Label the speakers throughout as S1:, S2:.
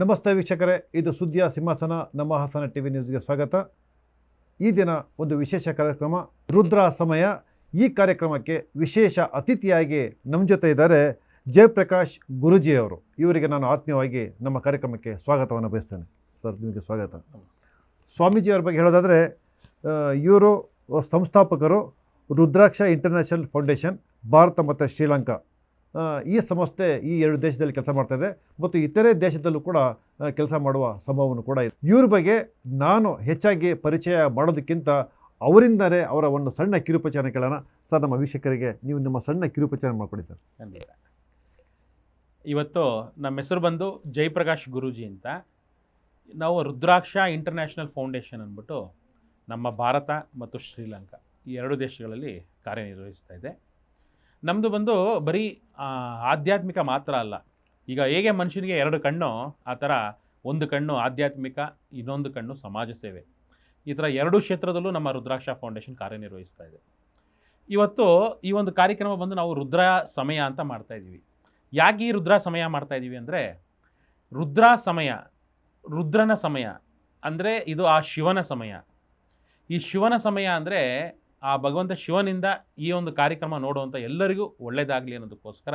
S1: ನಮಸ್ತೆ ವೀಕ್ಷಕರೇ, ಇದು ಸುದ್ದಿಯ ಸಿಂಹಾಸನ, ನಮ್ಮ ಹಾಸನ ಟಿ ವಿ ನ್ಯೂಸ್ಗೆ ಸ್ವಾಗತ. ಈ ದಿನ ಒಂದು ವಿಶೇಷ ಕಾರ್ಯಕ್ರಮ, ರುದ್ರ ಸಮಯ. ಈ ಕಾರ್ಯಕ್ರಮಕ್ಕೆ ವಿಶೇಷ ಅತಿಥಿಯಾಗಿ ನಮ್ಮ ಜೊತೆ ಇದ್ದಾರೆ ಜಯಪ್ರಕಾಶ್ ಗುರುಜಿ ಅವರು ಇವರಿಗೆ ನಾನು ಆತ್ಮೀಯವಾಗಿ ನಮ್ಮ ಕಾರ್ಯಕ್ರಮಕ್ಕೆ ಸ್ವಾಗತವನ್ನು ಬಯಸ್ತೇನೆ. ಸರ್, ನಿಮಗೆ ಸ್ವಾಗತ. ಸ್ವಾಮೀಜಿಯವರ ಬಗ್ಗೆ ಹೇಳೋದಾದರೆ ಇವರು ಸಂಸ್ಥಾಪಕರು ರುದ್ರಾಕ್ಷ ಇಂಟರ್ನ್ಯಾಷನಲ್ ಫೌಂಡೇಶನ್ ಭಾರತ ಮತ್ತು ಶ್ರೀಲಂಕಾ. ಈ ಸಂಸ್ಥೆ ಈ ಎರಡು ದೇಶದಲ್ಲಿ ಕೆಲಸ ಮಾಡ್ತಾ ಇದೆ. ಮತ್ತು ಇತರೆ ದೇಶದಲ್ಲೂ ಕೂಡ ಕೆಲಸ ಮಾಡುವ ಸಂಭವವನ್ನು ಕೂಡ ಇದೆ. ಇವ್ರ ಬಗ್ಗೆ ನಾನು ಹೆಚ್ಚಾಗಿ ಪರಿಚಯ ಮಾಡೋದಕ್ಕಿಂತ ಅವರಿಂದಲೇ ಅವರ ಒಂದು ಸಣ್ಣ ಕಿರುಪಚಾರ ಕೇಳೋಣ. ಸರ್, ನಮ್ಮ ವೀಕ್ಷಕರಿಗೆ ನೀವು ನಿಮ್ಮ ಸಣ್ಣ ಕಿರುಪಚಾರ ಮಾಡಿಕೊಡಿ ಸರ್.
S2: ಇವತ್ತು ನಮ್ಮ ಹೆಸರು ಬಂದು ಜಯಪ್ರಕಾಶ್ ಗುರೂಜಿ ಅಂತ. ನಾವು ರುದ್ರಾಕ್ಷ ಇಂಟರ್ನ್ಯಾಷನಲ್ ಫೌಂಡೇಶನ್ ಅಂದ್ಬಿಟ್ಟು ನಮ್ಮ ಭಾರತ ಮತ್ತು ಶ್ರೀಲಂಕಾ ಈ ಎರಡು ದೇಶಗಳಲ್ಲಿ ಕಾರ್ಯನಿರ್ವಹಿಸ್ತಾ ಇದೆ. ನಮ್ಮದು ಬಂದು ಬರೀ ಆಧ್ಯಾತ್ಮಿಕ ಮಾತ್ರ ಅಲ್ಲ. ಈಗ ಹೇಗೆ ಮನುಷ್ಯನಿಗೆ ಎರಡು ಕಣ್ಣು, ಆ ಥರ ಒಂದು ಕಣ್ಣು ಆಧ್ಯಾತ್ಮಿಕ, ಇನ್ನೊಂದು ಕಣ್ಣು ಸಮಾಜ ಸೇವೆ. ಈ ಥರ ಎರಡು ಕ್ಷೇತ್ರದಲ್ಲೂ ನಮ್ಮ ರುದ್ರಾಕ್ಷ ಫೌಂಡೇಶನ್ ಕಾರ್ಯನಿರ್ವಹಿಸ್ತಾ ಇದೆ. ಇವತ್ತು ಈ ಒಂದು ಕಾರ್ಯಕ್ರಮ ಬಂದು ನಾವು ರುದ್ರ ಸಮಯ ಅಂತ ಮಾಡ್ತಾಯಿದ್ದೀವಿ ಯಾಕೆ ಈ ರುದ್ರ ಸಮಯ ಮಾಡ್ತಾಯಿದ್ದೀವಿ ಅಂದರೆ, ರುದ್ರ ಸಮಯ, ರುದ್ರನ ಸಮಯ ಅಂದರೆ ಇದು ಆ ಶಿವನ ಸಮಯ. ಈ ಶಿವನ ಸಮಯ ಅಂದರೆ ಆ ಭಗವಂತ ಶಿವನಿಂದ ಈ ಒಂದು ಕಾರ್ಯಕ್ರಮ ನೋಡುವಂಥ ಎಲ್ಲರಿಗೂ ಒಳ್ಳೆಯದಾಗಲಿ ಅನ್ನೋದಕ್ಕೋಸ್ಕರ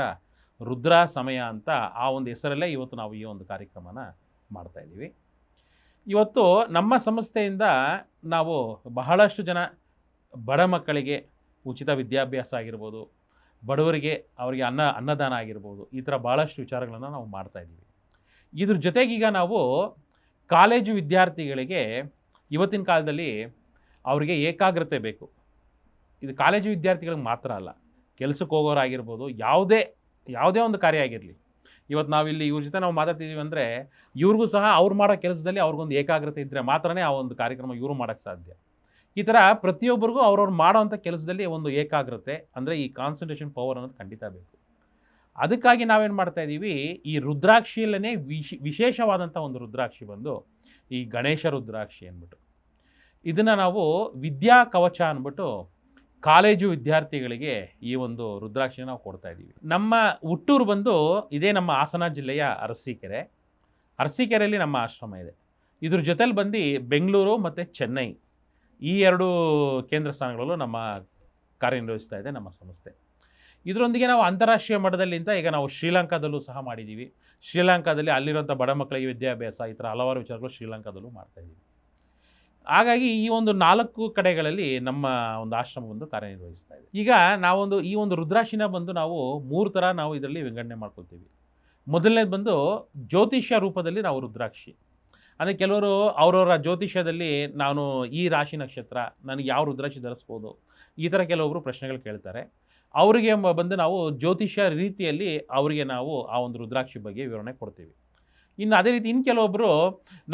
S2: ರುದ್ರ ಸಮಯ ಅಂತ ಆ ಒಂದು ಹೆಸರಲ್ಲೇ ಇವತ್ತು ನಾವು ಈ ಒಂದು ಕಾರ್ಯಕ್ರಮನ ಮಾಡ್ತಾ ಇದ್ದೀವಿ. ಇವತ್ತು ನಮ್ಮ ಸಂಸ್ಥೆಯಿಂದ ನಾವು ಬಹಳಷ್ಟು ಜನ ಬಡ ಮಕ್ಕಳಿಗೆ ಉಚಿತ ವಿದ್ಯಾಭ್ಯಾಸ ಆಗಿರ್ಬೋದು, ಬಡವರಿಗೆ ಅವರಿಗೆ ಅನ್ನ, ಅನ್ನದಾನ ಆಗಿರ್ಬೋದು ಈ ಥರ ಭಾಳಷ್ಟು ವಿಚಾರಗಳನ್ನು ನಾವು ಮಾಡ್ತಾ ಇದ್ದೀವಿ. ಇದ್ರ ಜೊತೆಗೀಗ ನಾವು ಕಾಲೇಜು ವಿದ್ಯಾರ್ಥಿಗಳಿಗೆ ಇವತ್ತಿನ ಕಾಲದಲ್ಲಿ ಅವರಿಗೆ ಏಕಾಗ್ರತೆ ಬೇಕು. ಇದು ಕಾಲೇಜು ವಿದ್ಯಾರ್ಥಿಗಳಿಗೆ ಮಾತ್ರ ಅಲ್ಲ, ಕೆಲಸಕ್ಕೆ ಹೋಗೋರಾಗಿರ್ಬೋದು ಯಾವುದೇ ಯಾವುದೇ ಒಂದು ಕಾರ್ಯ ಆಗಿರಲಿ. ಇವತ್ತು ನಾವಿಲ್ಲಿ ಇವ್ರ ಜೊತೆ ನಾವು ಮಾತಾಡ್ತಿದ್ದೀವಿ ಅಂದರೆ, ಇವ್ರಿಗೂ ಸಹ ಅವ್ರು ಮಾಡೋ ಕೆಲಸದಲ್ಲಿ ಅವ್ರಿಗೊಂದು ಏಕಾಗ್ರತೆ ಇದ್ದರೆ ಮಾತ್ರನೇ ಆ ಒಂದು ಕಾರ್ಯಕ್ರಮ ಇವರು ಮಾಡೋಕ್ಕೆ ಸಾಧ್ಯ. ಈ ಥರ ಪ್ರತಿಯೊಬ್ಬರಿಗೂ ಅವ್ರವ್ರು ಮಾಡೋವಂಥ ಕೆಲಸದಲ್ಲಿ ಒಂದು ಏಕಾಗ್ರತೆ, ಅಂದರೆ ಈ ಕಾನ್ಸಂಟ್ರೇಷನ್ ಪವರ್ ಅನ್ನೋದು ಖಂಡಿತ ಬೇಕು. ಅದಕ್ಕಾಗಿ ನಾವೇನು ಮಾಡ್ತಾ ಇದ್ದೀವಿ, ಈ ರುದ್ರಾಕ್ಷಿಯಲ್ಲೇ ವಿಶ್, ವಿಶೇಷವಾದಂಥ ಒಂದು ರುದ್ರಾಕ್ಷಿ ಬಂದು, ಈ ಗಣೇಶ ರುದ್ರಾಕ್ಷಿ ಅಂದ್ಬಿಟ್ಟು. ಇದನ್ನು ನಾವು ವಿದ್ಯಾ ಕವಚ ಅಂದ್ಬಿಟ್ಟು ಕಾಲೇಜು ವಿದ್ಯಾರ್ಥಿಗಳಿಗೆ ಈ ಒಂದು ರುದ್ರಾಕ್ಷಿನ ನಾವು ಕೊಡ್ತಾ ಇದ್ದೀವಿ. ನಮ್ಮ ಹುಟ್ಟೂರು ಬಂದು ಇದೇ ನಮ್ಮ ಹಾಸನ ಜಿಲ್ಲೆಯ ಅರಸೀಕೆರೆ. ಅರಸೀಕೆರೆಯಲ್ಲಿ ನಮ್ಮ ಆಶ್ರಮ ಇದೆ. ಇದ್ರ ಜೊತೆಲಿ ಬಂದು ಬೆಂಗಳೂರು ಮತ್ತು ಚೆನ್ನೈ ಈ ಎರಡು ಕೇಂದ್ರ ಸ್ಥಾನಗಳಲ್ಲೂ ನಮ್ಮ ಕಾರ್ಯನಿರ್ವಹಿಸ್ತಾ ಇದೆ ನಮ್ಮ ಸಂಸ್ಥೆ. ಇದರೊಂದಿಗೆ ನಾವು ಅಂತಾರಾಷ್ಟ್ರೀಯ ಮಟ್ಟದಲ್ಲಿಂತ ಈಗ ನಾವು ಶ್ರೀಲಂಕಾದಲ್ಲೂ ಸಹ ಮಾಡಿದ್ದೀವಿ. ಶ್ರೀಲಂಕಾದಲ್ಲಿ ಅಲ್ಲಿರುವಂಥ ಬಡ ಮಕ್ಕಳಿಗೆ ವಿದ್ಯಾಭ್ಯಾಸ ಈ ಥರ ಹಲವಾರು ವಿಚಾರಗಳು ಶ್ರೀಲಂಕಾದಲ್ಲೂ ಮಾಡ್ತಾ ಇದ್ದೀವಿ. ಹಾಗಾಗಿ ಈ ಒಂದು ನಾಲ್ಕು ಕಡೆಗಳಲ್ಲಿ ನಮ್ಮ ಒಂದು ಆಶ್ರಮ ಬಂದು ಕಾರ್ಯನಿರ್ವಹಿಸ್ತಾ ಇದೆ. ಈಗ ನಾವೊಂದು ಈ ಒಂದು ರುದ್ರಾಶಿನ ಬಂದು ನಾವು ಮೂರು ಥರ ನಾವು ಇದರಲ್ಲಿ ವಿಂಗಡಣೆ ಮಾಡ್ಕೊಳ್ತೀವಿ. ಮೊದಲನೇದು ಬಂದು ಜ್ಯೋತಿಷ್ಯ ರೂಪದಲ್ಲಿ ನಾವು ರುದ್ರಾಕ್ಷಿ. ಅಂದರೆ ಕೆಲವರು ಅವರವರ ಜ್ಯೋತಿಷ್ಯದಲ್ಲಿ ನಾನು ಈ ರಾಶಿ ನಕ್ಷತ್ರ ನನಗೆ ಯಾವ ರುದ್ರಾಕ್ಷಿ ಧರಿಸ್ಬೋದು, ಈ ಥರ ಕೆಲವೊಬ್ಬರು ಪ್ರಶ್ನೆಗಳು ಕೇಳ್ತಾರೆ. ಅವರಿಗೆ ಬಂದು ನಾವು ಜ್ಯೋತಿಷ್ಯ ರೀತಿಯಲ್ಲಿ ಅವರಿಗೆ ನಾವು ಆ ಒಂದು ರುದ್ರಾಕ್ಷಿ ಬಗ್ಗೆ ವಿವರಣೆ ಕೊಡ್ತೀವಿ. ಇನ್ನು ಅದೇ ರೀತಿ ಇನ್ನು ಕೆಲವೊಬ್ಬರು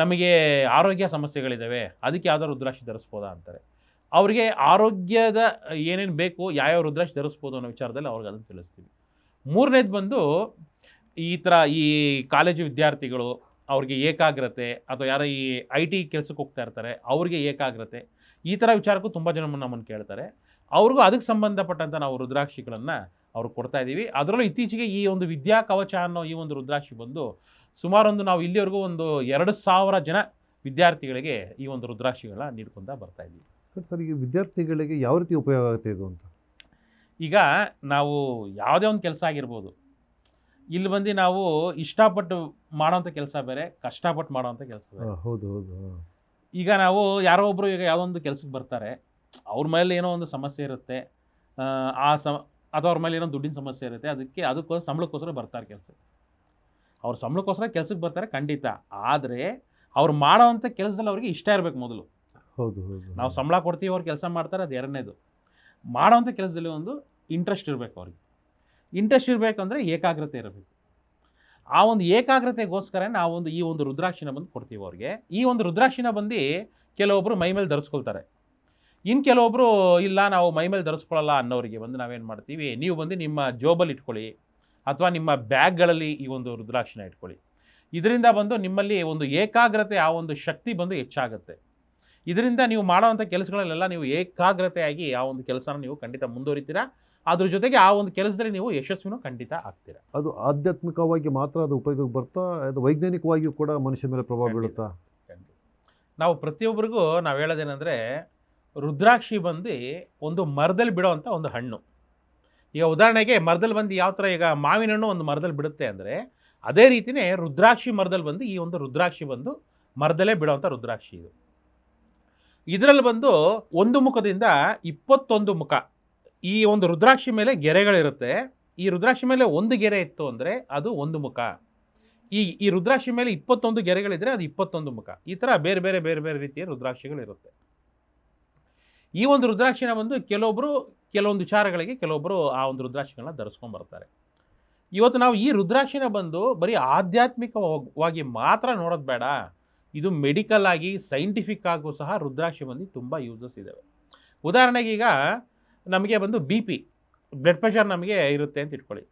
S2: ನಮಗೆ ಆರೋಗ್ಯ ಸಮಸ್ಯೆಗಳಿದ್ದಾವೆ ಅದಕ್ಕೆ ಯಾವ್ದಾದ್ರು ರುದ್ರಾಕ್ಷಿ ಧರಿಸ್ಬೋದಾ ಅಂತಾರೆ. ಅವರಿಗೆ ಆರೋಗ್ಯದ ಏನೇನು ಬೇಕು, ಯಾವ್ಯಾವ ರುದ್ರಾಕ್ಷಿ ಧರಿಸ್ಬೋದು ಅನ್ನೋ ವಿಚಾರದಲ್ಲಿ ಅವ್ರಿಗೆ ಅದನ್ನು ತಿಳಿಸ್ತೀವಿ. ಮೂರನೇದು ಬಂದು ಈ ಥರ ಈ ಕಾಲೇಜು ವಿದ್ಯಾರ್ಥಿಗಳು ಅವ್ರಿಗೆ ಏಕಾಗ್ರತೆ ಅಥವಾ ಯಾರೋ ಈ ಐ ಟಿ ಕೆಲಸಕ್ಕೆ ಹೋಗ್ತಾ ಇರ್ತಾರೆ, ಅವ್ರಿಗೆ ಏಕಾಗ್ರತೆ ಈ ಥರ ವಿಚಾರಕ್ಕೂ ತುಂಬ ಜನ ನಮ್ಮನ್ನು ಕೇಳ್ತಾರೆ. ಅವ್ರಿಗೂ ಅದಕ್ಕೆ ಸಂಬಂಧಪಟ್ಟಂಥ ನಾವು ರುದ್ರಾಕ್ಷಿಗಳನ್ನು ಅವ್ರಿಗೆ ಕೊಡ್ತಾ ಇದ್ದೀವಿ ಅದರಲ್ಲೂ ಇತ್ತೀಚೆಗೆ ಈ ಒಂದು ವಿದ್ಯಾ ಕವಚ ಅನ್ನೋ ಈ ಒಂದು ರುದ್ರಾಕ್ಷಿ ಬಂದು ಸುಮಾರೊಂದು ನಾವು ಇಲ್ಲಿವರೆಗೂ ಒಂದು ಎರಡು ಸಾವಿರ ಜನ ವಿದ್ಯಾರ್ಥಿಗಳಿಗೆ ಈ ಒಂದು ರುದ್ರಾಕ್ಷಿಗಳನ್ನ ನೀಡ್ಕೊಂತ ಬರ್ತಾ ಇದ್ದೀವಿ.
S1: ಸರ್ ಈ ವಿದ್ಯಾರ್ಥಿಗಳಿಗೆ ಯಾವ ರೀತಿ ಉಪಯೋಗ ಆಗುತ್ತೆ ಇದು ಅಂತ?
S2: ಈಗ ನಾವು ಯಾವುದೇ ಒಂದು ಕೆಲಸ ಆಗಿರ್ಬೋದು. ಇಲ್ಲಿ ಬಂದು ನಾವು ಇಷ್ಟಪಟ್ಟು ಮಾಡೋವಂಥ ಕೆಲಸ ಬೇರೆ ಕಷ್ಟಪಟ್ಟು ಮಾಡೋವಂಥ ಕೆಲಸ ಬೇರೆ.
S1: ಹೌದು ಹೌದು
S2: ಈಗ ನಾವು ಯಾರೋ ಒಬ್ಬರು ಈಗ ಯಾವುದೋ ಒಂದು ಕೆಲಸಕ್ಕೆ ಬರ್ತಾರೆ ಅವ್ರ ಮೇಲೆ ಏನೋ ಒಂದು ಸಮಸ್ಯೆ ಇರುತ್ತೆ ಆ, ಸಮ ಅಥವಾ ಅವ್ರ ಮೇಲೆ ಏನೋ ದುಡ್ಡಿನ ಸಮಸ್ಯೆ ಇರುತ್ತೆ ಅದಕ್ಕೆ ಅದಕ್ಕೋಸ್ಕರ ಸಂಬಳಕ್ಕೋಸ್ಕರ ಬರ್ತಾರೆ ಕೆಲಸಕ್ಕೆ. ಅವ್ರು ಸಂಬಳಕ್ಕೋಸ್ಕರ ಕೆಲಸಕ್ಕೆ ಬರ್ತಾರೆ ಖಂಡಿತ. ಆದರೆ ಅವ್ರು ಮಾಡೋವಂಥ ಕೆಲಸದಲ್ಲಿ ಅವ್ರಿಗೆ ಇಷ್ಟ ಇರಬೇಕು ಮೊದಲು.
S1: ಹೌದು ಹೌದು
S2: ನಾವು ಸಂಬಳ ಕೊಡ್ತೀವಿ ಅವ್ರು ಕೆಲಸ ಮಾಡ್ತಾರೆ ಅದು ಎರಡನೇದು. ಮಾಡೋವಂಥ ಕೆಲಸದಲ್ಲಿ ಒಂದು ಇಂಟ್ರೆಸ್ಟ್ ಇರಬೇಕು ಅವ್ರಿಗೆ. ಇಂಟ್ರೆಸ್ಟ್ ಇರಬೇಕಂದ್ರೆ ಏಕಾಗ್ರತೆ ಇರಬೇಕು. ಆ ಒಂದು ಏಕಾಗ್ರತೆಗೋಸ್ಕರ ನಾವು ಒಂದು ಈ ಒಂದು ರುದ್ರಾಕ್ಷಿನ ಬಂದು ಕೊಡ್ತೀವಿ ಅವ್ರಿಗೆ. ಈ ಒಂದು ರುದ್ರಾಕ್ಷಿನ ಬಂದು ಕೆಲವೊಬ್ಬರು ಮೈ ಮೇಲೆ ಧರಿಸ್ಕೊಳ್ತಾರೆ. ಇನ್ನು ಕೆಲವೊಬ್ಬರು ಇಲ್ಲ ನಾವು ಮೈ ಮೇಲೆ ಧರಿಸ್ಕೊಳ್ಳಲ್ಲ ಅನ್ನೋರಿಗೆ ಬಂದು ನಾವೇನು ಮಾಡ್ತೀವಿ ನೀವು ಬಂದು ನಿಮ್ಮ ಜೋಬಲ್ಲಿ ಇಟ್ಕೊಳ್ಳಿ. ಅಥವಾ ನಿಮ್ಮ ಬ್ಯಾಗ್ಗಳಲ್ಲಿ ಈ ಒಂದು ರುದ್ರಾಕ್ಷಿನ ಇಟ್ಕೊಳ್ಳಿ. ಇದರಿಂದ ಬಂದು ನಿಮ್ಮಲ್ಲಿ ಒಂದು ಏಕಾಗ್ರತೆ ಆ ಒಂದು ಶಕ್ತಿ ಬಂದು ಹೆಚ್ಚಾಗುತ್ತೆ. ಇದರಿಂದ ನೀವು ಮಾಡುವಂಥ ಕೆಲಸಗಳಲ್ಲೆಲ್ಲ ನೀವು ಏಕಾಗ್ರತೆಯಾಗಿ ಆ ಒಂದು ಕೆಲಸನ ನೀವು ಖಂಡಿತ ಮುಂದುವರಿತೀರಾ. ಅದ್ರ ಜೊತೆಗೆ ಆ ಒಂದು ಕೆಲಸದಲ್ಲಿ ನೀವು ಯಶಸ್ವಿನೂ ಖಂಡಿತ ಆಗ್ತೀರಾ.
S1: ಅದು ಆಧ್ಯಾತ್ಮಿಕವಾಗಿ ಮಾತ್ರ ಅದು ಉಪಯೋಗಕ್ಕೆ ಬರ್ತಾ ಅದು ವೈಜ್ಞಾನಿಕವಾಗಿಯೂ ಕೂಡ ಮನುಷ್ಯ ಮೇಲೆ ಪ್ರಭಾವ. ಬೀಳುತ್ತಾ?
S2: ನಾವು ಪ್ರತಿಯೊಬ್ಬರಿಗೂ ನಾವು ಹೇಳೋದೇನೆಂದರೆ ರುದ್ರಾಕ್ಷಿ ಬಂದು ಒಂದು ಮರದಲ್ಲಿ ಬಿಡೋವಂಥ ಒಂದು ಹಣ್ಣು. ಈಗ ಉದಾಹರಣೆಗೆ ಮರದಲ್ಲಿ ಬಂದು ಯಾವ ಥರ ಈಗ ಮಾವಿನ ಹಣ್ಣು ಒಂದು ಮರದಲ್ಲಿ ಬಿಡುತ್ತೆ ಅಂದರೆ ಅದೇ ರೀತಿಯೇ ರುದ್ರಾಕ್ಷಿ ಮರದಲ್ಲಿ ಬಂದು ಈ ಒಂದು ರುದ್ರಾಕ್ಷಿ ಬಂದು ಮರದಲ್ಲೇ ಬಿಡೋವಂಥ ರುದ್ರಾಕ್ಷಿ ಇದು. ಇದರಲ್ಲಿ ಬಂದು ಒಂದು ಮುಖದಿಂದ ಇಪ್ಪತ್ತೊಂದು ಮುಖ, ಈ ಒಂದು ರುದ್ರಾಕ್ಷಿ ಮೇಲೆ ಗೆರೆಗಳಿರುತ್ತೆ. ಈ ರುದ್ರಾಕ್ಷಿ ಮೇಲೆ ಒಂದು ಗೆರೆ ಇತ್ತು ಅಂದರೆ ಅದು ಒಂದು ಮುಖ. ಈ ಈ ರುದ್ರಾಕ್ಷಿ ಮೇಲೆ ಇಪ್ಪತ್ತೊಂದು ಗೆರೆಗಳಿದ್ದರೆ ಅದು ಇಪ್ಪತ್ತೊಂದು ಮುಖ. ಈ ಥರ ಬೇರೆ ಬೇರೆ ಬೇರೆ ಬೇರೆ ರೀತಿಯ ರುದ್ರಾಕ್ಷಿಗಳಿರುತ್ತೆ. ಈ ಒಂದು ರುದ್ರಾಕ್ಷಿನ ಬಂದು ಕೆಲವೊಬ್ಬರು ಕೆಲವೊಂದು ವಿಚಾರಗಳಿಗೆ ಕೆಲವೊಬ್ಬರು ಆ ಒಂದು ರುದ್ರಾಕ್ಷಿಗಳನ್ನ ಧರಿಸ್ಕೊಂಡು ಬರ್ತಾರೆ. ಇವತ್ತು ನಾವು ಈ ರುದ್ರಾಕ್ಷಿನ ಬಂದು ಬರೀ ಆಧ್ಯಾತ್ಮಿಕವಾಗಿ ಮಾತ್ರ ನೋಡೋದು ಬೇಡ. ಇದು ಮೆಡಿಕಲ್ ಆಗಿ ಸೈಂಟಿಫಿಕ್ ಆಗೂ ಸಹ ರುದ್ರಾಕ್ಷಿ ಬಂದು ತುಂಬ ಯೂಸಸ್ ಇದ್ದಾವೆ ಉದಾಹರಣೆಗೆ ಈಗ ನಮಗೆ ಬಂದು ಬಿ ಪಿ, ಬ್ಲಡ್ ಪ್ರೆಷರ್ ನಮಗೆ ಇರುತ್ತೆ ಅಂತ ಇಟ್ಕೊಳ್ಳಿ.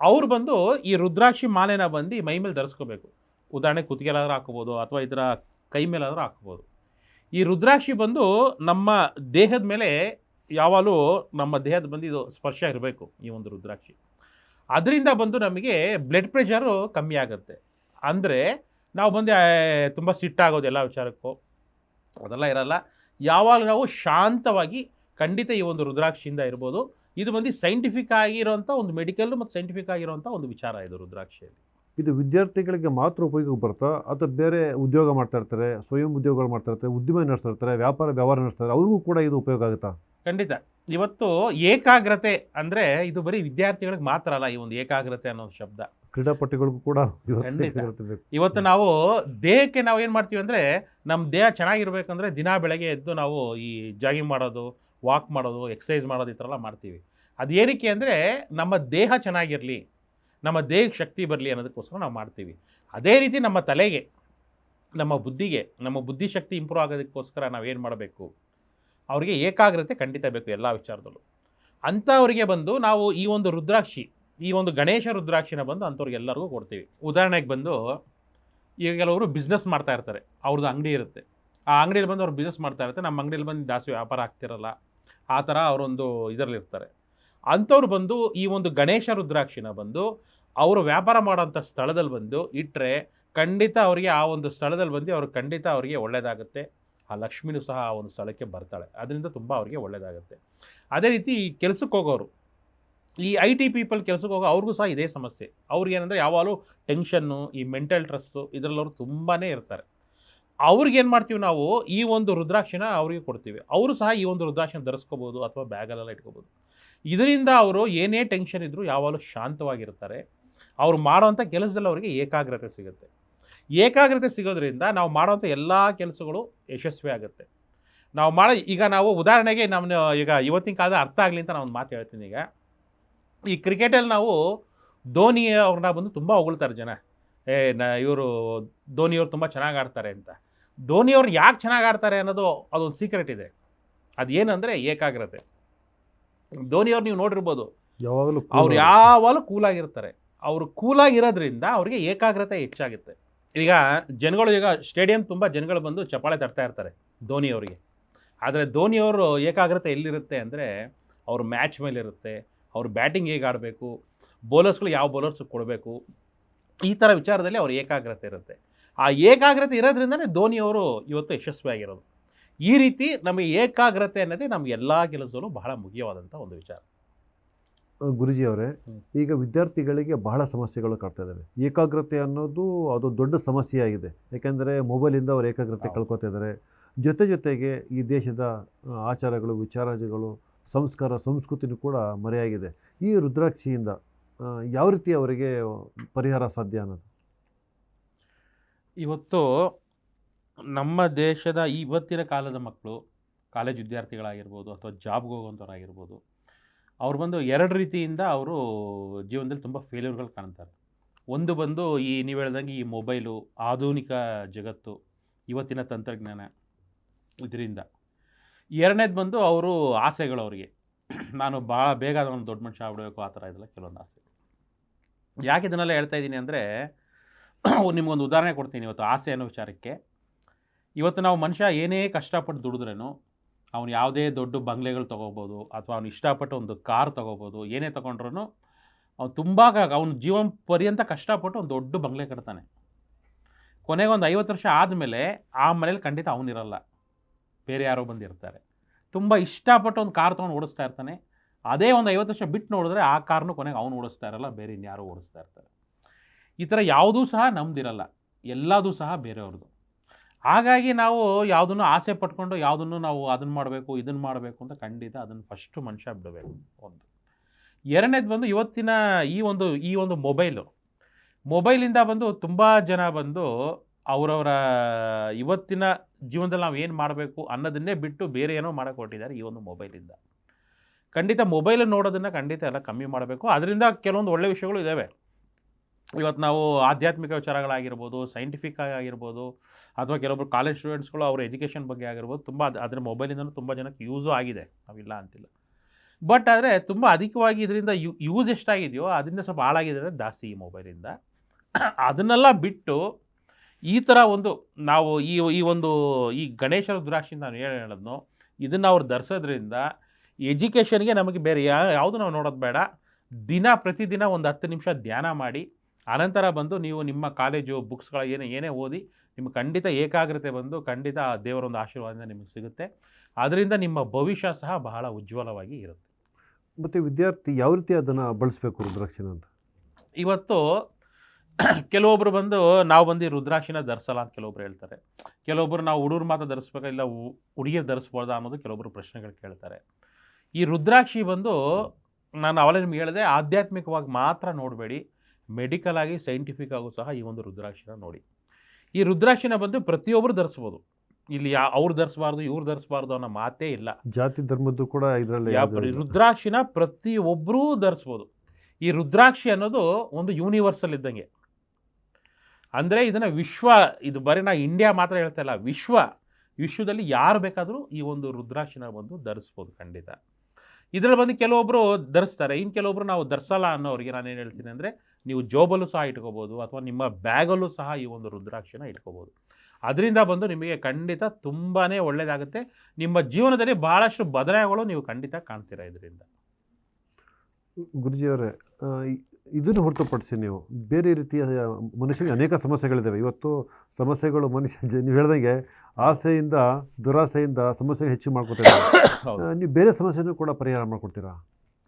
S2: ಅವ್ರು ಬಂದು ಈ ರುದ್ರಾಕ್ಷಿ ಮಾಲೆನ ಬಂದು ಮೈ ಮೇಲೆ ಧರಿಸ್ಕೋಬೇಕು. ಉದಾಹರಣೆ ಕುತ್ತಿಗೆಲಾದರೂ ಹಾಕ್ಬೋದು ಅಥವಾ ಇದರ ಕೈ ಮೇಲಾದರೂ ಹಾಕ್ಬೋದು. ಈ ರುದ್ರಾಕ್ಷಿ ಬಂದು ನಮ್ಮ ದೇಹದ ಮೇಲೆ ಯಾವಾಗಲೂ ನಮ್ಮ ದೇಹದ ಬಂದು ಇದು ಸ್ಪರ್ಶ ಇರಬೇಕು ಈ ಒಂದು ರುದ್ರಾಕ್ಷಿ. ಅದರಿಂದ ಬಂದು ನಮಗೆ ಬ್ಲಡ್ ಪ್ರೆಷರು ಕಮ್ಮಿ ಆಗುತ್ತೆ. ಅಂದರೆ ನಾವು ಬಂದು ತುಂಬ ಸಿಟ್ಟಾಗೋದು ಎಲ್ಲ ವಿಚಾರಕ್ಕೂ. ಅದೆಲ್ಲ ಇರಲ್ಲ. ಯಾವಾಗ ನಾವು ಶಾಂತವಾಗಿ ಖಂಡಿತ ಈ ಒಂದು ರುದ್ರಾಕ್ಷಿಯಿಂದ ಇರ್ಬೋದು. ಇದು ಬಂದು ಸೈಂಟಿಫಿಕ್ ಆಗಿರೋಂಥ ಒಂದು ಮೆಡಿಕಲ್ ಮತ್ತು ಸೈಂಟಿಫಿಕ್ ಆಗಿರೋಂಥ ಒಂದು ವಿಚಾರ ಇದು ರುದ್ರಾಕ್ಷಿಯಲ್ಲಿ.
S1: ಇದು ವಿದ್ಯಾರ್ಥಿಗಳಿಗೆ ಮಾತ್ರ ಉಪಯೋಗಕ್ಕೆ ಬರ್ತಾ ಅಥವಾ ಬೇರೆ ಉದ್ಯೋಗ ಮಾಡ್ತಾ ಇರ್ತಾರೆ ಸ್ವಯಂ ಉದ್ಯೋಗಗಳು ಮಾಡ್ತಾ ಇರ್ತಾರೆ ಉದ್ಯಮ ನಡೆಸ್ತಾ ಇರ್ತಾರೆ ವ್ಯಾಪಾರ ವ್ಯವಹಾರ ನಡೆಸ್ತಾರೆ ಅವ್ರಿಗೂ ಕೂಡ ಇದು ಉಪಯೋಗ ಆಗುತ್ತಾ?
S2: ಖಂಡಿತ. ಇವತ್ತು ಏಕಾಗ್ರತೆ ಅಂದರೆ ಇದು ಬರೀ ವಿದ್ಯಾರ್ಥಿಗಳಿಗೆ ಮಾತ್ರ ಅಲ್ಲ ಈ ಒಂದು ಏಕಾಗ್ರತೆ ಅನ್ನೋ ಶಬ್ದ.
S1: ಕ್ರೀಡಾಪಟುಗಳಿಗೂ ಕೂಡ ಇವತ್ತು
S2: ಖಂಡಿತ. ಇವತ್ತು ನಾವು ದೇಹಕ್ಕೆ ನಾವು ಏನು ಮಾಡ್ತೀವಿ ಅಂದರೆ ನಮ್ಮ ದೇಹ ಚೆನ್ನಾಗಿರ್ಬೇಕಂದ್ರೆ ದಿನ ಬೆಳಗ್ಗೆ ಎದ್ದು ನಾವು ಈ ಜಾಗಿಂಗ್ ಮಾಡೋದು ವಾಕ್ ಮಾಡೋದು ಎಕ್ಸಸೈಸ್ ಮಾಡೋದು ಈ ಥರ ಎಲ್ಲ ಮಾಡ್ತೀವಿ. ಅದೇನಕ್ಕೆ ಅಂದರೆ ನಮ್ಮ ದೇಹ ಚೆನ್ನಾಗಿರಲಿ ನಮ್ಮ ದೇಹಕ್ಕೆ ಶಕ್ತಿ ಬರಲಿ ಅನ್ನೋದಕ್ಕೋಸ್ಕರ ನಾವು ಮಾಡ್ತೀವಿ. ಅದೇ ರೀತಿ ನಮ್ಮ ತಲೆಗೆ, ನಮ್ಮ ಬುದ್ಧಿಗೆ, ನಮ್ಮ ಬುದ್ಧಿಶಕ್ತಿ ಇಂಪ್ರೂವ್ ಆಗೋದಕ್ಕೋಸ್ಕರ ನಾವೇನು ಮಾಡಬೇಕು? ಅವರಿಗೆ ಏಕಾಗ್ರತೆ ಖಂಡಿತ ಬೇಕು ಎಲ್ಲ ವಿಚಾರದಲ್ಲೂ. ಅಂಥವ್ರಿಗೆ ಬಂದು ನಾವು ಈ ಒಂದು ರುದ್ರಾಕ್ಷಿ, ಈ ಒಂದು ಗಣೇಶ ರುದ್ರಾಕ್ಷಿನ ಬಂದು ಅಂಥವ್ರಿಗೆ ಎಲ್ಲರಿಗೂ ಕೊಡ್ತೀವಿ. ಉದಾಹರಣೆಗೆ ಬಂದು, ಈಗ ಕೆಲವರು ಬಿಸ್ನೆಸ್ ಮಾಡ್ತಾ ಇರ್ತಾರೆ. ಅವ್ರದ್ದು ಅಂಗಡಿ ಇರುತ್ತೆ. ಆ ಅಂಗಡಿಯಲ್ಲಿ ಬಂದು ಅವ್ರು ಬಿಸ್ನೆಸ್ ಮಾಡ್ತಾ ಇರ್ತಾರೆ ನಮ್ಮ ಅಂಗಡಿಯಲ್ಲಿ ಬಂದು ಜಾಸ್ತಿ ವ್ಯಾಪಾರ ಆಗ್ತಿರಲ್ಲ. ಆ ಥರ ಅವರೊಂದು ಇದರಲ್ಲಿ ಇರ್ತಾರೆ ಅಂಥವ್ರು ಬಂದು ಈ ಒಂದು ಗಣೇಶ ರುದ್ರಾಕ್ಷಿನ ಬಂದು ಅವರು ವ್ಯಾಪಾರ ಮಾಡೋಂಥ ಸ್ಥಳದಲ್ಲಿ ಬಂದು ಇಟ್ಟರೆ ಖಂಡಿತ ಅವರಿಗೆ ಆ ಒಂದು ಸ್ಥಳದಲ್ಲಿ ಬಂದು ಅವ್ರಿಗೆ ಖಂಡಿತ ಅವರಿಗೆ ಒಳ್ಳೆಯದಾಗುತ್ತೆ ಆ ಲಕ್ಷ್ಮಿನೂ ಸಹ ಆ ಒಂದು ಸ್ಥಳಕ್ಕೆ ಬರ್ತಾಳೆ. ಅದರಿಂದ ತುಂಬ ಅವರಿಗೆ ಒಳ್ಳೆಯದಾಗುತ್ತೆ ಅದೇ ರೀತಿ ಈ ಕೆಲ್ಸಕ್ಕೆ ಹೋಗೋರು, ಈ ಐ ಟಿ ಪೀಪಲ್ ಕೆಲಸಕ್ಕೆ ಹೋಗೋ ಅವ್ರಿಗೂ ಸಹ ಇದೇ ಸಮಸ್ಯೆ. ಅವ್ರಿಗೆ ಏನಂದರೆ ಯಾವಾಗಲೂ ಟೆನ್ಷನ್ನು, ಈ ಮೆಂಟಲ್ ಟ್ರಸ್ಸು ಇದರಲ್ಲಿ ಅವರು ತುಂಬಾ ಇರ್ತಾರೆ ಅವ್ರಿಗೇನು ಮಾಡ್ತೀವಿ ನಾವು ಈ ಒಂದು ರುದ್ರಾಕ್ಷಿನ ಅವರಿಗೆ ಕೊಡ್ತೀವಿ. ಅವರು ಸಹ ಈ ಒಂದು ರುದ್ರಾಕ್ಷಿನ ಧರಿಸ್ಕೋಬೋದು ಅಥವಾ ಬ್ಯಾಗಲ್ಲೆಲ್ಲ ಇಟ್ಕೋಬೋದು. ಇದರಿಂದ ಅವರು ಏನೇ ಟೆನ್ಷನ್ ಇದ್ದರೂ ಯಾವಾಗಲೂ ಶಾಂತವಾಗಿರ್ತಾರೆ. ಅವ್ರು ಮಾಡುವಂಥ ಕೆಲಸದಲ್ಲಿ ಅವರಿಗೆ ಏಕಾಗ್ರತೆ ಸಿಗುತ್ತೆ. ಏಕಾಗ್ರತೆ ಸಿಗೋದ್ರಿಂದ ನಾವು ಮಾಡೋವಂಥ ಎಲ್ಲ ಕೆಲಸಗಳು ಯಶಸ್ವಿ ಆಗುತ್ತೆ. ನಾವು ಮಾಡೋ, ಈಗ ನಾವು ಉದಾಹರಣೆಗೆ ನಮ್ಮ ಈಗ ಇವತ್ತಿನ ಕಾಲದ ಅರ್ಥ ಆಗಲಿ ಅಂತ ನಾನು ಒಂದು ಮಾತು ಹೇಳ್ತೀನಿ ಈಗ. ಈ ಕ್ರಿಕೆಟಲ್ಲಿ ನಾವು ಧೋನಿ ಅವ್ರನ್ನ ಬಂದು ತುಂಬ ಹೊಗಳ್ತಾರೆ ಜನ. ಏ, ನ, ಇವರು ಧೋನಿಯವ್ರು ತುಂಬ ಚೆನ್ನಾಗಿ ಆಡ್ತಾರೆ ಅಂತ. ಧೋನಿಯವ್ರು ಯಾಕೆ ಚೆನ್ನಾಗಿ ಆಡ್ತಾರೆ ಅನ್ನೋದು ಅದೊಂದು ಸೀಕ್ರೆಟ್ ಇದೆ. ಅದು ಏನಂದರೆ ಏಕಾಗ್ರತೆ. ಧೋನಿಯವ್ರು ನೀವು ನೋಡಿರ್ಬೋದು.
S1: ಯಾವಾಗಲೂ
S2: ಅವ್ರು ಯಾವಾಗಲೂ ಕೂಲಾಗಿರ್ತಾರೆ ಅವರು ಕೂಲಾಗಿರೋದ್ರಿಂದ ಅವ್ರಿಗೆ ಏಕಾಗ್ರತೆ ಹೆಚ್ಚಾಗುತ್ತೆ. ಈಗ ಜನಗಳು ಈಗ ಸ್ಟೇಡಿಯಂ ತುಂಬ ಜನಗಳು ಬಂದು ಚಪಾಳೆ ತರ್ತಾ ಇರ್ತಾರೆ ಧೋನಿಯವರಿಗೆ. ಆದರೆ ಧೋನಿಯವರು ಏಕಾಗ್ರತೆ ಎಲ್ಲಿರುತ್ತೆ ಅಂದರೆ ಅವ್ರ ಮ್ಯಾಚ್ ಮೇಲಿರುತ್ತೆ ಅವ್ರ ಬ್ಯಾಟಿಂಗ್ ಹೇಗೆ ಆಡಬೇಕು ಬೌಲರ್ಸ್ಗಳು ಯಾವ ಬೌಲರ್ಸ್ ಕೊಡಬೇಕು ಈ ಥರ ವಿಚಾರದಲ್ಲಿ ಅವ್ರ ಏಕಾಗ್ರತೆ ಇರುತ್ತೆ. ಆ ಏಕಾಗ್ರತೆ ಇರೋದ್ರಿಂದಲೇ ಧೋನಿಯವರು ಇವತ್ತು ಯಶಸ್ವಿಯಾಗಿರೋದು. ಈ ರೀತಿ ನಮಗೆ ಏಕಾಗ್ರತೆ ಅನ್ನೋದೇ ನಮ್ಗೆ ಎಲ್ಲ ಕೆಲಸದಲ್ಲೂ ಬಹಳ ಮುಖ್ಯವಾದಂಥ ಒಂದು ವಿಚಾರ.
S1: ಗುರುಜಿ ಅವರೇ ಈಗ ವಿದ್ಯಾರ್ಥಿಗಳಿಗೆ ಬಹಳ ಸಮಸ್ಯೆಗಳು ಕಾಡ್ತಾ ಇದ್ದಾವೆ ಏಕಾಗ್ರತೆ ಅನ್ನೋದು ಅದು ದೊಡ್ಡ ಸಮಸ್ಯೆಯಾಗಿದೆ. ಯಾಕೆಂದರೆ ಮೊಬೈಲಿಂದ ಅವರು ಏಕಾಗ್ರತೆ. ಕಳ್ಕೊತಾ ಇದ್ದಾರೆ ಜೊತೆ ಜೊತೆಗೆ ಈ ದೇಶದ ಆಚಾರಗಳು ವಿಚಾರಗಳು ಸಂಸ್ಕಾರ ಸಂಸ್ಕೃತಿನೂ ಕೂಡ ಮರೆಯಾಗಿದೆ. ಈ ರುದ್ರಾಕ್ಷಿಯಿಂದ ಯಾವ ರೀತಿ ಅವರಿಗೆ ಪರಿಹಾರ ಸಾಧ್ಯ ಅನ್ನೋದು?
S2: ಇವತ್ತು ನಮ್ಮ ದೇಶದ ಇವತ್ತಿನ ಕಾಲದ ಮಕ್ಕಳು, ಕಾಲೇಜ್ ವಿದ್ಯಾರ್ಥಿಗಳಾಗಿರ್ಬೋದು ಅಥವಾ ಜಾಬ್ಗೆ ಹೋಗುವಂಥವ್ರಾಗಿರ್ಬೋದು, ಅವ್ರು ಬಂದು ಎರಡು ರೀತಿಯಿಂದ ಅವರು ಜೀವನದಲ್ಲಿ ತುಂಬ ಫೇಲ್ಯೂರ್ಗಳು ಕಾಣ್ತಾರೆ. ಒಂದು ಬಂದು ಈ ನೀವು ಹೇಳ್ದಂಗೆ ಈ ಮೊಬೈಲು ಆಧುನಿಕ ಜಗತ್ತು, ಇವತ್ತಿನ ತಂತ್ರಜ್ಞಾನ ಇದರಿಂದ. ಎರಡನೇದು ಬಂದು ಅವರು ಆಸೆಗಳು ಅವರಿಗೆ. ನಾನು ಭಾಳ ಬೇಗ ಒಂದು ದೊಡ್ಡ ಮನುಷ್ಯ ಆಗ್ಬಿಡಬೇಕು, ಆ ಥರ ಇದೆಲ್ಲ ಕೆಲವೊಂದು ಆಸೆ ಯಾಕೆ ಇದನ್ನೆಲ್ಲ ಹೇಳ್ತಾ ಇದ್ದೀನಿ ಅಂದರೆ, ನಿಮಗೊಂದು ಉದಾಹರಣೆ ಕೊಡ್ತೀನಿ ಇವತ್ತು ಆಸೆ ಅನ್ನೋ ವಿಚಾರಕ್ಕೆ. ಇವತ್ತು ನಾವು ಮನುಷ್ಯ ಏನೇ ಕಷ್ಟಪಟ್ಟು ದುಡಿದ್ರೇನು, ಅವನು ಯಾವುದೇ ದೊಡ್ಡ ಬಂಗ್ಲೆಗಳು ತೊಗೋಬೋದು, ಅಥವಾ ಅವ್ನು ಇಷ್ಟಪಟ್ಟು ಒಂದು ಕಾರ್ ತೊಗೋಬೋದು, ಏನೇ ತೊಗೊಂಡ್ರು ಅವ್ನು ತುಂಬ ಅವ್ನ ಜೀವನ ಪರ್ಯಂತ ಕಷ್ಟಪಟ್ಟು ಒಂದು ದೊಡ್ಡ ಬಂಗ್ಲೆ ಕಟ್ತಾನೆ. ಕೊನೆಗೆ ಒಂದು ಐವತ್ತು ವರ್ಷ ಆದಮೇಲೆ ಆ ಮನೇಲಿ ಖಂಡಿತ ಅವನಿರಲ್ಲ. ಬೇರೆ ಯಾರೋ ಬಂದಿರ್ತಾರೆ. ತುಂಬ ಇಷ್ಟಪಟ್ಟು ಒಂದು ಕಾರ್ ತೊಗೊಂಡು ಓಡಿಸ್ತಾ ಇರ್ತಾನೆ. ಅದೇ ಒಂದು ಐವತ್ತು ವರ್ಷ ಬಿಟ್ಟು ನೋಡಿದ್ರೆ ಆ ಕಾರ್ನು ಕೊನೆಗೆ ಅವ್ನು ಓಡಿಸ್ತಾ ಇರಲ್ಲ, ಬೇರೆ ಇನ್ಯಾರೋ ಓಡಿಸ್ತಾ ಇರ್ತಾರೆ. ಈ ಥರ ಯಾವುದೂ ಸಹ ನಮ್ದಿರಲ್ಲ. ಎಲ್ಲದೂ ಸಹ ಬೇರೆಯವ್ರದ್ದು. ಹಾಗಾಗಿ ನಾವು ಯಾವುದನ್ನು ಆಸೆ ಪಟ್ಕೊಂಡು ಯಾವುದನ್ನು ನಾವು ಅದನ್ನು ಮಾಡಬೇಕು, ಇದನ್ನು ಮಾಡಬೇಕು ಅಂತ ಖಂಡಿತ ಅದನ್ನು ಫಸ್ಟು ಮನುಷ್ಯ ಬಿಡಬೇಕು ಒಂದು. ಎರಡನೇದು ಬಂದು ಇವತ್ತಿನ ಈ ಒಂದು ಈ ಒಂದು ಮೊಬೈಲು ಮೊಬೈಲಿಂದ ಬಂದು ತುಂಬ ಜನ ಬಂದು ಅವರವರ ಇವತ್ತಿನ ಜೀವನದಲ್ಲಿ ನಾವು ಏನು ಮಾಡಬೇಕು ಅನ್ನೋದನ್ನೇ ಬಿಟ್ಟು ಬೇರೆ ಏನೋ ಮಾಡೋಕೆ ಹೊರಟಿದ್ದಾರೆ ಈ ಒಂದು ಮೊಬೈಲಿಂದ ಖಂಡಿತ ಮೊಬೈಲ್ ನೋಡೋದನ್ನು ಖಂಡಿತ ಎಲ್ಲ ಕಮ್ಮಿ ಮಾಡಬೇಕು. ಅದರಿಂದ ಕೆಲವೊಂದು ಒಳ್ಳೆಯ ವಿಷಯಗಳು ಇದ್ದಾವೆ ಇವತ್ತು ನಾವು ಆಧ್ಯಾತ್ಮಿಕ ವಿಚಾರಗಳಾಗಿರ್ಬೋದು ಸೈಂಟಿಫಿಕ್ ಆಗಿರ್ಬೋದು, ಅಥವಾ ಕೆಲವೊಬ್ರು ಕಾಲೇಜ್ ಸ್ಟೂಡೆಂಟ್ಸ್ಗಳು ಅವರ ಎಜುಕೇಷನ್ ಬಗ್ಗೆ ಆಗಿರ್ಬೋದು, ತುಂಬ ಅದು ಅದರ ಮೊಬೈಲಿಂದಲೂ ತುಂಬ ಜನಕ್ಕೆ ಯೂಸು ಆಗಿದೆ, ನಾವಿಲ್ಲ ಅಂತಿಲ್ಲ. ಬಟ್ ಆದರೆ ತುಂಬ ಅಧಿಕವಾಗಿ ಇದರಿಂದ ಯೂಸ್ ಎಷ್ಟಾಗಿದೆಯೋ, ಅದರಿಂದ ಸ್ವಲ್ಪ ಹಾಳಾಗಿದೆ ಅಂದರೆ ಜಾಸ್ತಿ ಈ ಮೊಬೈಲಿಂದ ಅದನ್ನೆಲ್ಲ ಬಿಟ್ಟು ಈ ಥರ ಒಂದು ನಾವು ಈ ಈ ಒಂದು ಈ ಗಣೇಶ ದುರಾಕ್ಷಿಯಿಂದ ನಾನು ಏನು ಹೇಳೋದ್ನೋ, ಇದನ್ನು ಅವ್ರು ಧರಿಸೋದ್ರಿಂದ ಎಜುಕೇಷನ್ಗೆ ನಮಗೆ ಬೇರೆ ಯಾವುದು ನಾವು ನೋಡೋದು ಬೇಡ. ದಿನ ಪ್ರತಿದಿನ ಒಂದು ಹತ್ತು ನಿಮಿಷ ಧ್ಯಾನ ಮಾಡಿ ಅನಂತರ ಬಂದು ನೀವು ನಿಮ್ಮ ಕಾಲೇಜು ಬುಕ್ಸ್ಗಳ ಏನೇ ಏನೇ ಓದಿ ನಿಮ್ಗೆ ಖಂಡಿತ ಏಕಾಗ್ರತೆ ಬಂದು ಖಂಡಿತ ಆ ದೇವರ ಒಂದು ಆಶೀರ್ವಾದದಿಂದ ನಿಮಗೆ ಸಿಗುತ್ತೆ. ಅದರಿಂದ ನಿಮ್ಮ ಭವಿಷ್ಯ ಸಹ ಬಹಳ ಉಜ್ವಲವಾಗಿ ಇರುತ್ತೆ.
S3: ಮತ್ತು ವಿದ್ಯಾರ್ಥಿ ಯಾವ ರೀತಿ ಅದನ್ನು ಬಳಸಬೇಕು ರುದ್ರಾಕ್ಷಿನ ಅಂತ?
S2: ಇವತ್ತು ಕೆಲವೊಬ್ರು ಬಂದು ನಾವು ಬಂದು ರುದ್ರಾಕ್ಷಿನ ಧರಿಸಲ್ಲ ಅಂತ ಕೆಲವೊಬ್ರು ಹೇಳ್ತಾರೆ. ಕೆಲವೊಬ್ರು ನಾವು ಹುಡುಗರು ಮಾತ್ರ ಧರಿಸ್ಬೇಕಾ ಇಲ್ಲ ಹುಡುಗಿಯರು ಧರಿಸ್ಬೋದಾ ಅನ್ನೋದು ಕೆಲವೊಬ್ರು ಪ್ರಶ್ನೆಗಳು ಕೇಳ್ತಾರೆ. ಈ ರುದ್ರಾಕ್ಷಿ ಬಂದು ನಾನು ಅವಲೇ ನಿಮ್ಗೆ ಹೇಳಿದೆ ಆಧ್ಯಾತ್ಮಿಕವಾಗಿ ಮಾತ್ರ ನೋಡಬೇಡಿ. ಮೆಡಿಕಲ್ ಆಗಿ ಸೈಂಟಿಫಿಕ್ ಆಗೂ ಸಹ ಈ ಒಂದು ರುದ್ರಾಕ್ಷಿನ ನೋಡಿ. ಈ ರುದ್ರಾಕ್ಷಿನ ಬಂದು ಪ್ರತಿಯೊಬ್ಬರು ಧರಿಸ್ಬೋದು. ಇಲ್ಲಿ ಯಾ ಅವ್ರು ಧರಿಸಬಾರ್ದು ಇವ್ರು ಧರಿಸಬಾರ್ದು ಅನ್ನೋ ಮಾತೇ ಇಲ್ಲ.
S3: ಜಾತಿ ಧರ್ಮದ್ದು ಕೂಡ ಇದರಲ್ಲಿ
S2: ರುದ್ರಾಕ್ಷಿನ ಪ್ರತಿಯೊಬ್ಬರೂ ಧರಿಸ್ಬೋದು. ಈ ರುದ್ರಾಕ್ಷಿ ಅನ್ನೋದು ಒಂದು ಯೂನಿವರ್ಸಲ್ ಇದ್ದಂಗೆ. ಅಂದರೆ ಇದನ್ನು ವಿಶ್ವ ಇದು ಬರೀ ನಾ ಇಂಡಿಯಾ ಮಾತ್ರ ಹೇಳ್ತಾ ಇಲ್ಲ ವಿಶ್ವ ವಿಶ್ವದಲ್ಲಿ ಯಾರು ಬೇಕಾದರೂ ಈ ಒಂದು ರುದ್ರಾಕ್ಷಿನ ಬಂದು ಧರಿಸ್ಬೋದು ಖಂಡಿತ. ಇದರಲ್ಲಿ ಬಂದು ಕೆಲವೊಬ್ಬರು ಧರಿಸ್ತಾರೆ ಇನ್ನು ಕೆಲವೊಬ್ಬರು ನಾವು ಧರಿಸಲ್ಲ ಅನ್ನೋರಿಗೆ ನಾನೇನು ಹೇಳ್ತೀನಿ ಅಂದರೆ ನೀವು ಜೋಬಲ್ಲೂ ಸಹ ಇಟ್ಕೋಬೋದು ಅಥವಾ ನಿಮ್ಮ ಬ್ಯಾಗಲ್ಲೂ ಸಹ ಈ ಒಂದು ರುದ್ರಾಕ್ಷಿನ ಇಟ್ಕೋಬೋದು. ಅದರಿಂದ ಬಂದು ನಿಮಗೆ ಖಂಡಿತ ತುಂಬಾ ಒಳ್ಳೆಯದಾಗುತ್ತೆ ನಿಮ್ಮ ಜೀವನದಲ್ಲಿ ಭಾಳಷ್ಟು ಬದಲಾವಣೆಗಳು ನೀವು ಖಂಡಿತ ಕಾಣ್ತೀರಾ ಇದರಿಂದ.
S3: ಗುರುಜಿಯವರೇ ಇದನ್ನು ಹೊರತುಪಡಿಸಿ ನೀವು ಬೇರೆ ರೀತಿಯ ಮನುಷ್ಯನಿಗೆ ಅನೇಕ ಸಮಸ್ಯೆಗಳಿದ್ದಾವೆ. ಇವತ್ತು ಸಮಸ್ಯೆಗಳು ಮನುಷ್ಯ ನೀವು ಹೇಳ್ದಂಗೆ ಆಸೆಯಿಂದ ದುರಾಸೆಯಿಂದ ಸಮಸ್ಯೆ ಹೆಚ್ಚು ಮಾಡ್ಕೊತಾರೆ
S2: ಹೌದು.
S3: ನೀವು ಬೇರೆ ಸಮಸ್ಯೆನೂ ಕೂಡ ಪರಿಹಾರ ಮಾಡ್ಕೊಡ್ತೀರಾ?